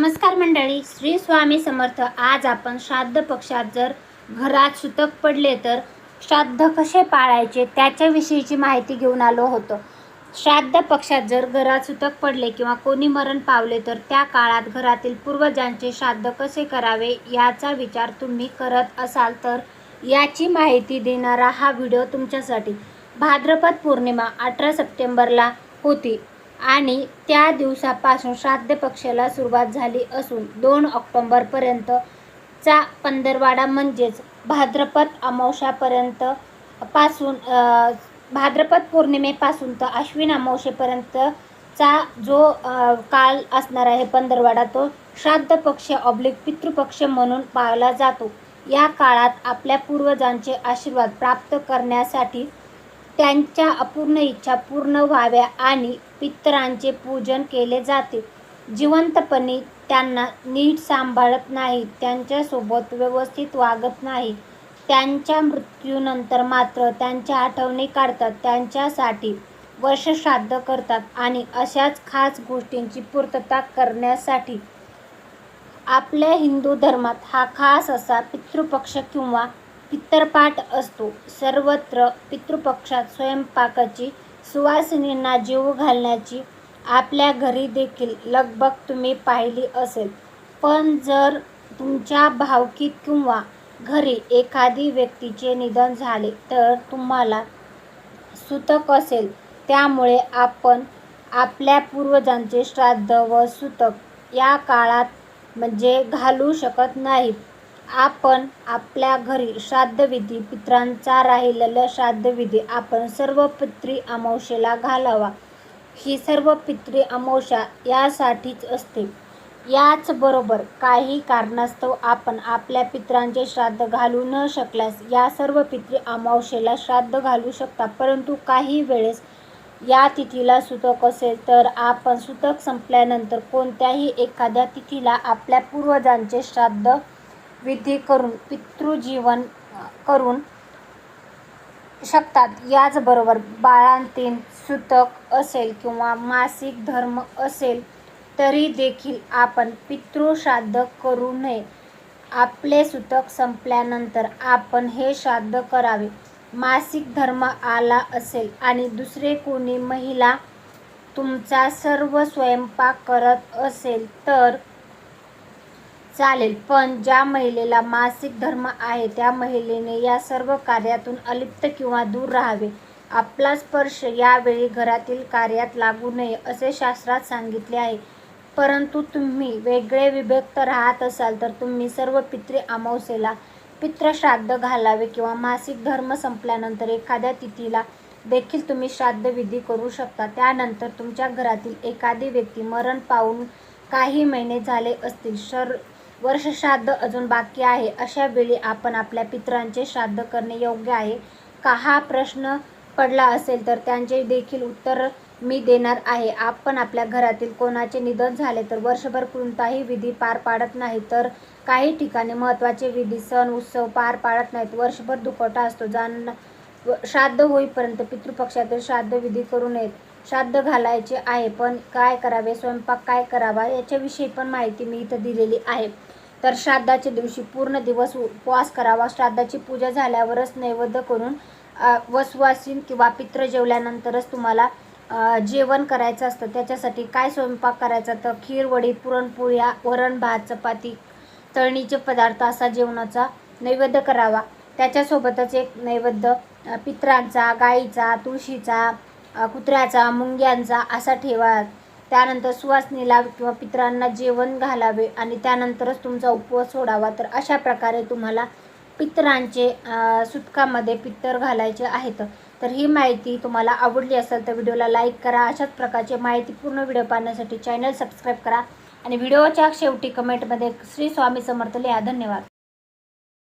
नमस्कार मंडळी श्री स्वामी समर्थ. आज आपण श्राद्ध पक्षात जर घरात सुतक पडले तर श्राद्ध कसे पाळायचे त्याच्याविषयीची माहिती घेऊन आलो होतो. श्राद्ध पक्षात जर घरात सुतक पडले किंवा कोणी मरण पावले तर त्या काळात घरातील पूर्वजांचे श्राद्ध कसे करावे याचा विचार तुम्ही करत असाल तर याची माहिती देणारा हा व्हिडिओ तुमच्यासाठी भाद्रपद पौर्णिमा अठरा सप्टेंबरला होती. आणि त्या दिवसापासून श्राद्ध पक्षाला सुरुवात झाली असून दोन ऑक्टोंबरपर्यंत चा पंधरवाडा म्हणजेच भाद्रपद अमावस्यापर्यंत पासून भाद्रपद पौर्णिमेपासून तर अश्विन अमावस्येपर्यंतचा जो काल असणार आहे पंधरवाडा तो श्राद्ध पक्ष ऑब्लिक पितृपक्ष म्हणून पाळला जातो. या काळात आपल्या पूर्वजांचे आशीर्वाद प्राप्त करण्यासाठी त्यांच्या अपूर्ण इच्छा पूर्ण व्हाव्या आणि पितरांचे पूजन केले जाते. जिवंतपणी त्यांना नीट सांभाळत नाही त्यांच्यासोबत व्यवस्थित वागत नाही. त्यांच्या मृत्यूनंतर मात्र त्यांच्या आठवणी काढतात त्यांच्यासाठी वर्षश्राद्ध करतात आणि अशाच खास गोष्टींची पूर्तता करण्यासाठी. आपल्या हिंदू धर्मात हा खास असा पितृपक्ष किंवा पितरपाठ असतो. सर्वत्र पितृपक्षात स्वयंपाकाची सुवासिनींना जीव घालण्याची आपल्या घरी देखील लगबग तुम्ही पाहिली असेल. पण जर तुमच्या भावकीत किंवा घरी एखादी व्यक्तीचे निधन झाले तर तुम्हाला सुतक असेल. त्यामुळे आपण आपल्या पूर्वजांचे श्राद्ध व सुतक या काळात म्हणजे घालू शकत नाहीत आपण आपल्या घरी श्राद्धविधी पित्रांचा राहिलेला श्राद्धविधी आपण सर्व पित्री अमावशेला घालावा. ही सर्व पित्री अमावशा यासाठीच असते. याचबरोबर काही कारणास्तव आपण आपल्या पित्रांचे श्राद्ध घालू न शकल्यास या सर्व पित्री अमावशेला श्राद्ध घालू शकता. परंतु काही वेळेस या तिथीला सुतक असेल तर आपण सुतक संपल्यानंतर कोणत्याही एखाद्या तिथीला आपल्या पूर्वजांचे श्राद्ध विधी करून पितृजीवन करून शकतात. याचबरोबर बाळांतीन सुतक असेल किंवा मासिक धर्म असेल तरी देखील आपण पितृश्राद्ध करू नये. आपले सुतक संपल्यानंतर आपण हे श्राद्ध करावे. मासिक धर्म आला असेल आणि दुसरे कोणी महिला तुमचा सर्व स्वयंपाक करत असेल तर चालेल. पण ज्या महिलेला मासिक धर्म आहे त्या महिलेने या सर्व कार्यातून अलिप्त किंवा दूर राहावे. आपला स्पर्श यावेळी घरातील कार्यात लागू नये असे शास्त्रात सांगितले आहे. परंतु तुम्ही वेगळे विभक्त राहत असाल तर तुम्ही सर्व पितृ अमावस्येला पित्रश्राद्ध घालावे किंवा मासिक धर्म संपल्यानंतर एखाद्या तिथीला देखील तुम्ही श्राद्धविधी करू शकता. त्यानंतर तुमच्या घरातील एखादी व्यक्ती मरण पावून काही महिने झाले असतील. शर वर्ष श्राद्ध अजून बाकी आहे. अशा वेळी आपण आपल्या पितरांचे श्राद्ध करणे योग्य आहे का? हा प्रश्न पडला असेल तर त्यांचे देखील उत्तर मी देणार आहे. आपण आपल्या घरातील कोणाचे निधन झाले तर वर्षभर कोणताही विधी पार पाडत नाही तर काही ठिकाणी महत्त्वाचे विधी सण उत्सव पार पाडत नाहीत. वर्षभर दुखवटा असतो. जाण व- श्राद्ध होईपर्यंत पितृपक्षातील श्राद्ध विधी करू नयेत. श्राद्ध घालायचे आहे पण काय करावे? स्वयंपाक काय करावा? याच्याविषयी पण माहिती मी इथं दिलेली आहे. तर श्राद्धाच्या दिवशी पूर्ण दिवस उपवास करावा. श्राद्धाची पूजा झाल्यावरच नैवेद्य करून वसवासीन किंवा पित्र जेवल्यानंतरच तुम्हाला जेवण करायचं असतं. त्याच्यासाठी काय स्वयंपाक करायचा? तर खीर वडी पुरणपोळ्या वरण भात चपाती तळणीचे पदार्थ असा जेवणाचा नैवेद्य करावा. त्याच्यासोबतच एक नैवेद्य पित्रांचा गाईचा तुळशीचा कुत्र्याचा मुंग्यांचा असा ठेवा त्यानंतर सुवासनीला किंवा पित्रांना जेवण घालावे आणि त्यानंतरच तुमचा उपवास सोडावा. तर अशा प्रकारे तुम्हाला पितरांचे सुतकामध्ये पित्तर घालायचे आहेत. तर ही माहिती तुम्हाला आवडली असेल तर व्हिडिओला लाईक करा. अशाच प्रकारचे माहितीपूर्ण व्हिडिओ पाहण्यासाठी चॅनल सबस्क्राईब करा. आणि व्हिडिओच्या शेवटी कमेंटमध्ये श्री स्वामी समर्थ लिहा. धन्यवाद.